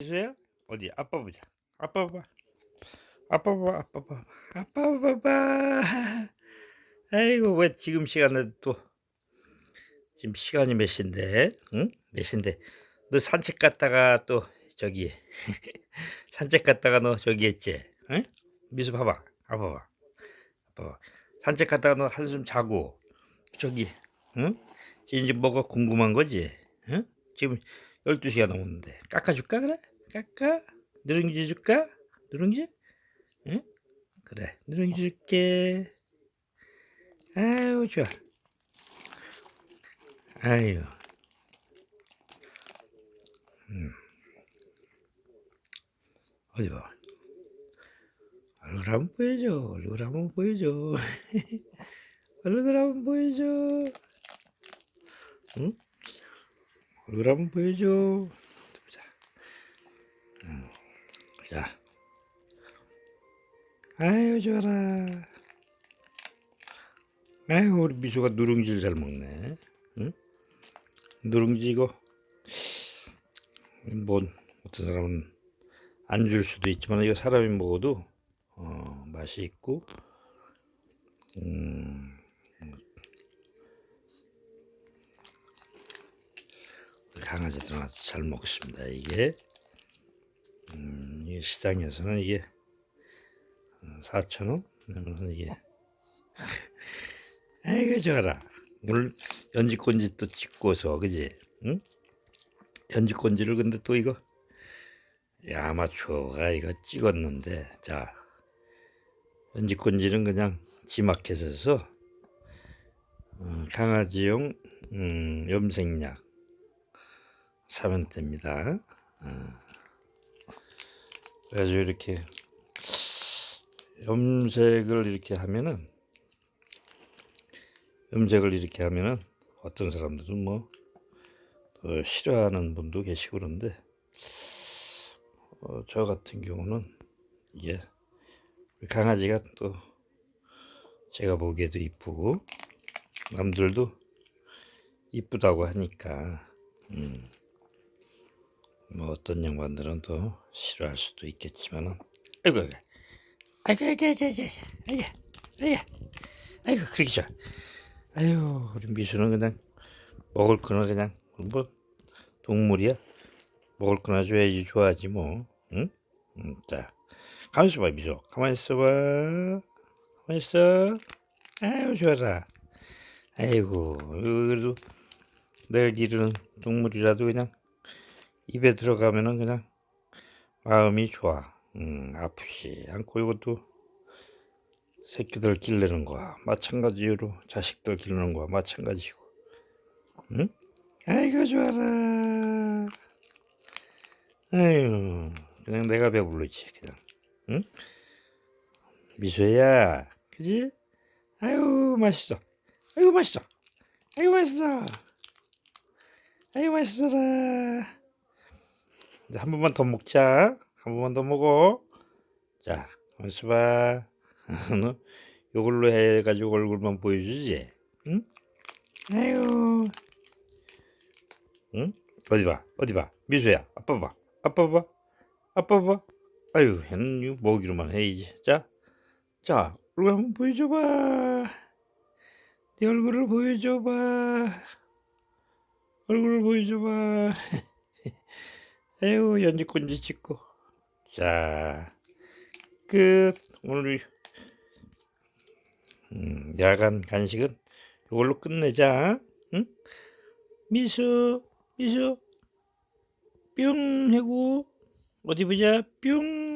미수야? 어디? 아빠 보자. 아빠 봐. 아빠 봐. 아빠 봐. 아빠 봐봐. 아이고 왜 지금 시간에 또 지금 시간이 몇 시인데? 응? 몇 시인데? 너 산책 갔다가 또 저기 산책 갔다가 너 저기 했지? 응? 미수 봐봐. 아빠 봐. 아빠 봐. 산책 갔다가 너 한숨 자고 저기 응? 지금 이제 뭐가 궁금한 거지? 응? 지금 12시가 넘었는데 깎아줄까 그래? 깎아? 누룽지 줄까? 누룽지? 응? 그래 누룽지 줄게 아유 좋아 아유 음. 어디 봐 얼굴 한번 보여줘 얼굴 한번 보여줘 얼굴 한번 보여줘 응? 얼굴 한번 보여줘. 보자. 음, 자. 아유, 좋아라. 아유, 우리 미소가 누룽지를 잘 먹네. 응? 누룽지 이거, 뭐, 어떤 사람은 안 줄 수도 있지만, 이거 사람이 먹어도, 어, 맛이 있고, 음, 강아지들은 아주 잘 먹습니다. 이게 음, 이게 시장에서는 이게 4천 원, 그러면 이게 아이고 좋아라. 오늘 연지꼰지 또 찍고서 그지? 응? 연지꼰지를 근데 또 이거 아마추어가 이거 찍었는데 자 연지꼰지는 그냥 지마켓에서 어, 강아지용 음, 염색약 사면 됩니다. 어. 이렇게 염색을 이렇게 하면은 염색을 이렇게 하면은 어떤 사람들은 뭐 어, 싫어하는 분도 계시고 그런데 어, 저 같은 경우는 이게 강아지가 또 제가 보기에도 이쁘고 남들도 이쁘다고 하니까 음. 뭐 어떤 양반들은 또 싫어할 수도 있겠지만은. 아이고 아이고. 아이고 아이고 아이고 아이고 아이고 아이고 아이고. 그렇게 좋아. 아유 우리 미수는 그냥 먹을 거나 그냥 뭐 동물이야. 먹을 거나 줘야지 좋아하지 뭐. 응? 응, 자 가만히 있어봐 미수 가만히 있어봐. 가만히 있어. 아유 좋아라. 아이고 그래도 내가 기르는 동물이라도 그냥 입에 들어가면은 그냥 마음이 좋아. 음, 아프지 않고 이것도 새끼들 기르는 거야. 마찬가지로 자식들 기르는 거야. 마찬가지고. 응? 아이고 좋아라. 아유, 그냥 내가 배부르지 그냥. 응? 미소야, 그지? 아유 맛있어. 아유 맛있어. 아유 맛있어. 아유 맛있어라. 이제 한 번만 더 먹자. 한 번만 더 먹어. 자, 가만있어 봐. 너 요걸로 해가지고 얼굴만 보여주지? 응? 아유. 응? 어디 봐, 어디 봐. 미수야, 아빠 봐. 아빠 봐. 아빠 봐. 아유, 얘는 먹이로만 해야지. 자, 자, 얼굴 한번 보여줘봐. 네 얼굴을 보여줘봐. 얼굴을 보여줘봐. 에휴 연지꾼지 찍고. 자 끝. 오늘 음, 야간 간식은 이걸로 끝내자. 응? 미수 미수 뿅 하고. 어디 보자. 뿅